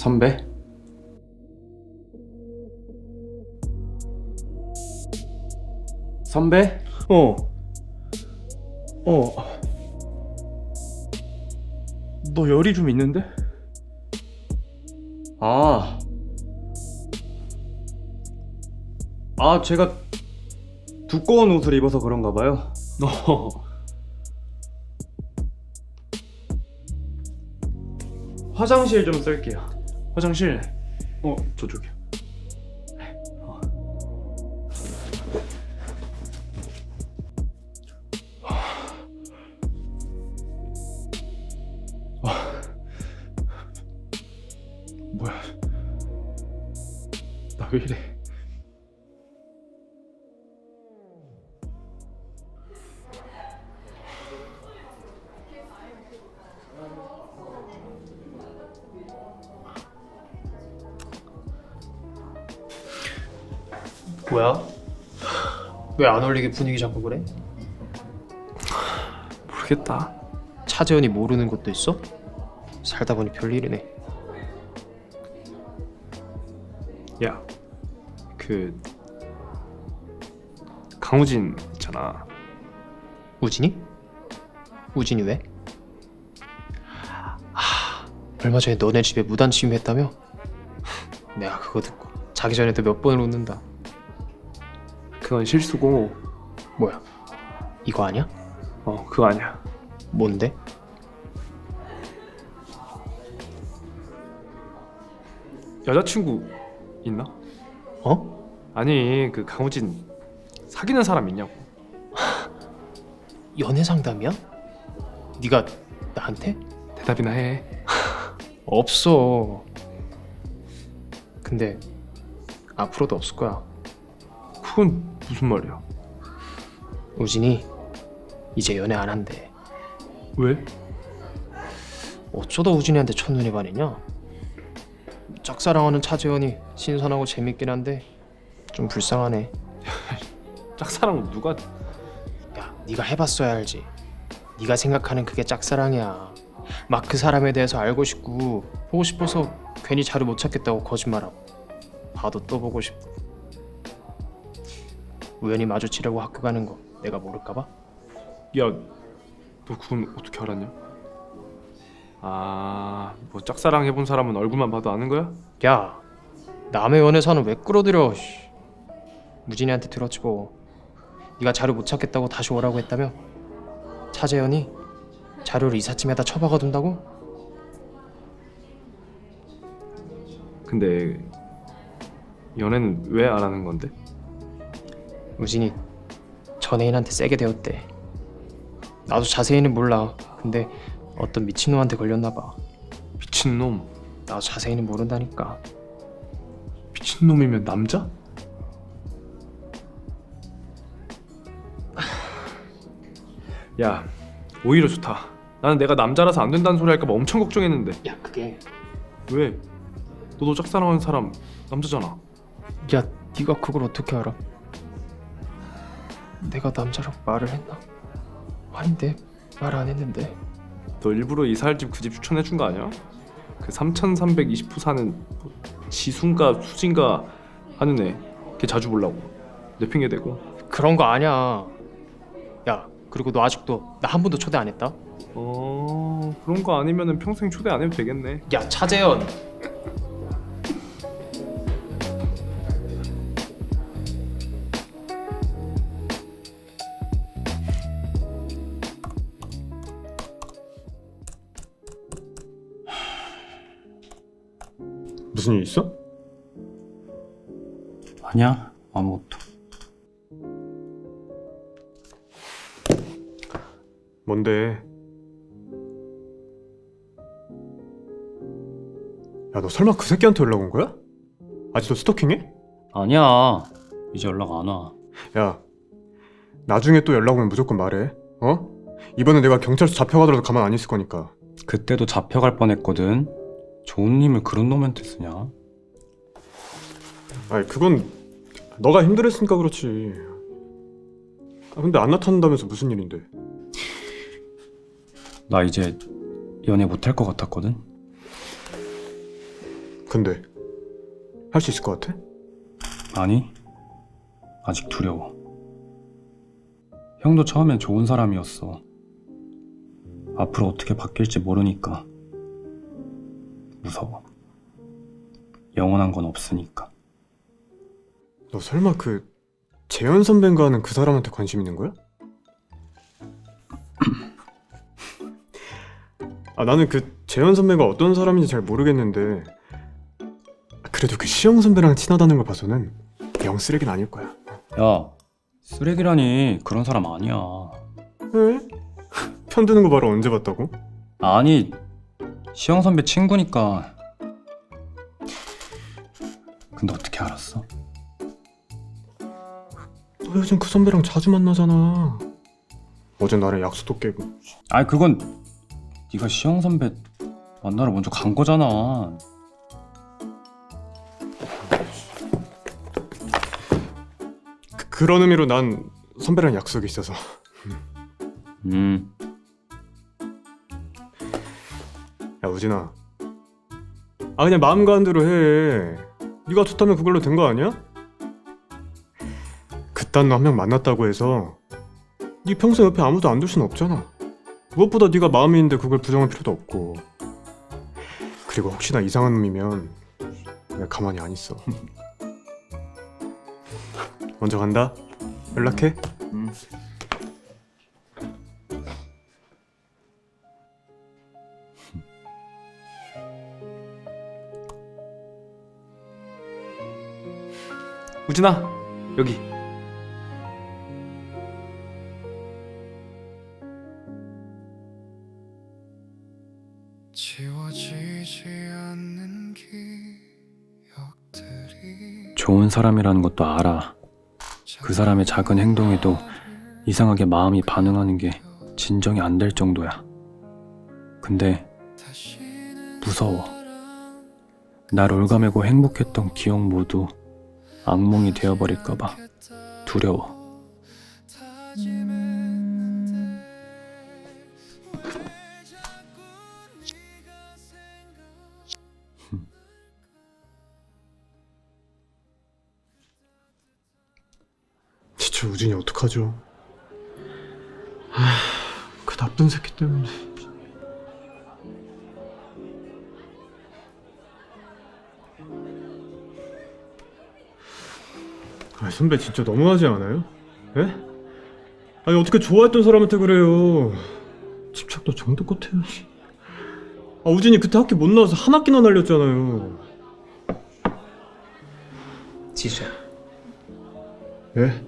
선배? 선배? 어. 어. 너 열이 좀 있는데? 아. 아, 제가 두꺼운 옷을 입어서 그런가 봐요. 너. 화장실 좀 쓸게요. 화장실. 어, 저쪽이요. 뭐야? 왜안 어울리게 분위기 잡고 그래? 모르겠다. 차재현이 모르는 것도 있어? 살다 보니 별일이네. 야, 그 강우진 있잖아. 우진이? 우진이 왜? 아, 얼마 전에 너네 집에 무단 침입했다며? 내가 그거 듣고 자기 전에도 몇 번을 웃는다. 그건 실수고, 뭐야? 이거 아니야? 어, 그거 아니야. 뭔데? 여자친구 있나? 어? 아니, 그 강우진 사귀는 사람 있냐고. 연애 상담이야? 네가 나한테? 대답이나 해. 없어. 근데 앞으로도 없을 거야. 그건 무슨 말이야? 우진이 이제 연애 안 한대. 왜? 어쩌다 우진이한테 첫눈에 반했냐? 짝사랑하는 차재현이 신선하고 재밌긴 한데 좀 불쌍하네. 짝사랑 누가? 야, 네가 해봤어야 알지. 네가 생각하는 그게 짝사랑이야. 막 그 사람에 대해서 알고 싶고 보고 싶어서 괜히 자료 못 찾겠다고 거짓말하고 봐도 또 보고 싶고 우연히 마주치려고 학교 가는 거 내가 모를까봐? 야, 너 그건 어떻게 알았냐? 아, 뭐 짝사랑 해본 사람은 얼굴만 봐도 아는 거야? 야, 남의 연애사는 왜 끌어들여? 씨. 무진이한테 들어치고 네가 자료 못 찾겠다고 다시 오라고 했다며? 차재현이 자료를 이삿짐에다 처박아 둔다고? 근데 연애는 왜 안 하는 건데? 우진이 전 애인한테 세게 대었대. 나도 자세히는 몰라. 근데 어떤 미친놈한테 걸렸나 봐. 미친놈. 나도 자세히는 모른다니까. 미친놈이면 남자? 야, 오히려 좋다. 나는 내가 남자라서 안 된다는 소리 할까봐 엄청 걱정했는데 야, 그게 왜? 너도 짝사랑하는 사람 남자잖아. 야, 네가 그걸 어떻게 알아? 내가 남자라고 말을 했나? 아닌데 말 안 했는데. 너 일부러 이사할 집 그 집 추천해 준 거 아니야? 그 3,320호 사는 뭐 지순가 수진가 하는 애. 걔 자주 보려고. 내 핑계 대고. 그런 거 아니야. 야, 그리고 너 아직도 나 한 번도 초대 안 했다. 어 그런 거 아니면은 평생 초대 안 해도 되겠네. 야, 차재현. 무슨 일 있어? 아니야, 아무것도. 뭔데? 야, 너 설마 그 새끼한테 연락 온 거야? 아직도 스토킹해? 아니야, 이제 연락 안 와. 야, 나중에 또 연락 오면 무조건 말해. 어? 이번에 내가 경찰서 잡혀가더라도 가만 안 있을 거니까. 그때도 잡혀갈 뻔했거든. 좋은 힘을 그런 놈한테 쓰냐? 아니, 그건 너가 힘들었으니까 그렇지. 아, 근데 안 나타난다면서 무슨 일인데? 나 이제 연애 못할 것 같았거든. 근데 할 수 있을 것 같아? 아니, 아직 두려워. 형도 처음엔 좋은 사람이었어. 앞으로 어떻게 바뀔지 모르니까. 무서워. 영원한 건 없으니까. 너 설마 그 재현 선배인가 하는 그 사람한테 관심 있는 거야? 아 나는 그 재현 선배가 어떤 사람인지 잘 모르겠는데 그래도 그 시영 선배랑 친하다는 걸 봐서는 영 쓰레기는 아닐 거야. 야, 쓰레기라니 그런 사람 아니야. 에? 편드는 거 바로 언제 봤다고? 아니, 시영 선배 친구니까. 근데 어떻게 알았어? 너 요즘 그 선배랑 자주 만나잖아. 어제 나랑 약속도 깨고. 아니 그건 네가 시영 선배 만나러 먼저 간 거잖아. 그, 그런 의미로 난 선배랑 약속이 있어서. 음, 야 우진아. 아 그냥 마음 가는 대로 해. 네가 좋다면 그걸로 된 거 아니야? 그딴 너 한 명 만났다고 해서 네 평생 옆에 아무도 안 둘 순 없잖아. 무엇보다 네가 마음이 있는데 그걸 부정할 필요도 없고. 그리고 혹시나 이상한 놈이면 내가 가만히 안 있어. 먼저 간다. 연락해. 우진아 여기 지워지지 않는 기억들이 좋은 사람이라는 것도 알아. 그 사람의 작은 행동에도 이상하게 마음이 반응하는 게 진정이 안 될 정도야. 근데 무서워. 날 올가매고 행복했던 기억 모두 악몽이 되어버릴까봐 두려워. 진짜 우진이 어떡하죠? 아, 그 나쁜 새끼 때문에. 아, 선배 진짜 너무하지 않아요? 예? 아니 어떻게 좋아했던 사람한테 그래요? 집착도 정도껏 해야지. 아 우진이 그때 학교 못 나와서 한 학기나 날렸잖아요. 지수야 예?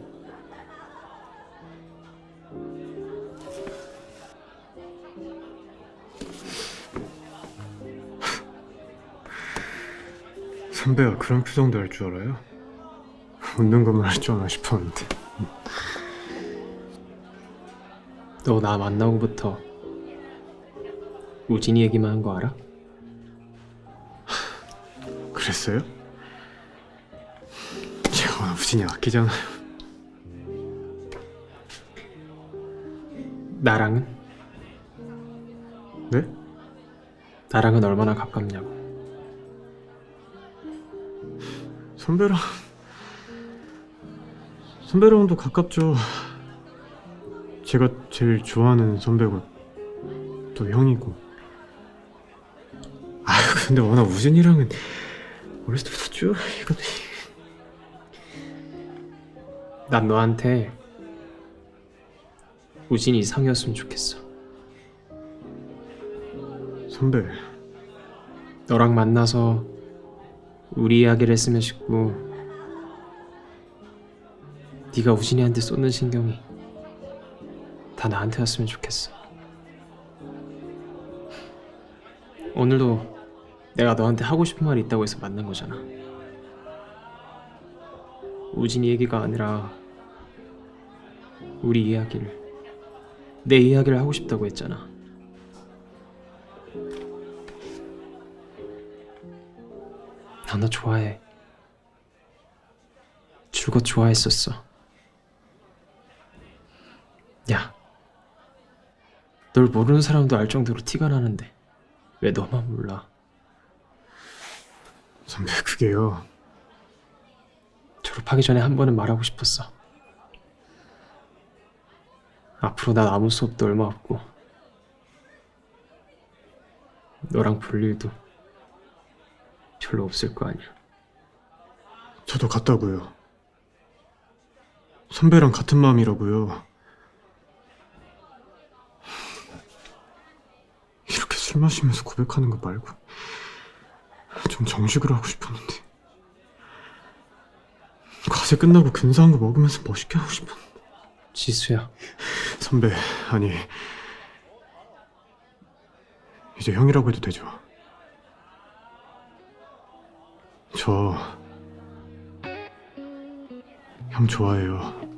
선배가 그런 표정도 할 줄 알아요? 웃는 것만 할 줄 아나 싶었는데 너 나 만나고부터 우진이 얘기만 한 거 알아? 그랬어요? 제가 워낙 우진이 아끼잖아요 나랑은? 네? 나랑은 얼마나 가깝냐고 선배랑 선배랑도 가깝죠. 제가 제일 좋아하는 선배고 또 형이고. 아 근데 워낙 우진이랑은 어렸을 때부터 쭉 이거 난 너한테 우진이 이상이었으면 좋겠어. 선배. 너랑 만나서 우리 이야기를 했으면 싶고 네가 우진이한테 쏟는 신경이 다 나한테 왔으면 좋겠어 오늘도 내가 너한테 하고 싶은 말이 있다고 해서 만난 거잖아 우진이 얘기가 아니라 우리 이야기를 내 이야기를 하고 싶다고 했잖아 나 너 좋아해. 줄곧 좋아했었어. 야, 널 모르는 사람도 알 정도로 티가 나는데 왜 너만 몰라? 선배 그게요. 졸업하기 전에 한 번은 말하고 싶었어. 앞으로 난 아무 수업도 얼마 없고 너랑 볼 일도 별로 없을 거 아니야. 저도 같다고요. 선배랑 같은 마음이라고요. 이렇게 술 마시면서 고백하는 거 말고 좀 정식으로 하고 싶었는데 과제 끝나고 근사한 거 먹으면서 멋있게 하고 싶었는데 지수야, 선배 아니 이제 형이라고 해도 되죠? 저 형 좋아해요.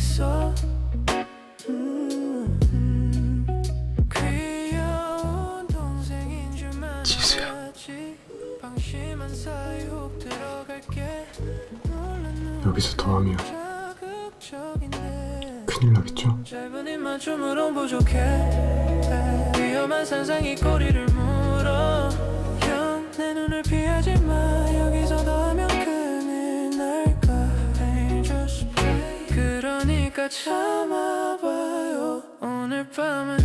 있어. 음, 지수야. 여기서 더 하면 자극적인데 큰일 나겠죠? 위험한 상상이 꼬리를 물어. 형내 눈을 피하지 마 참아봐요. 오늘 밤은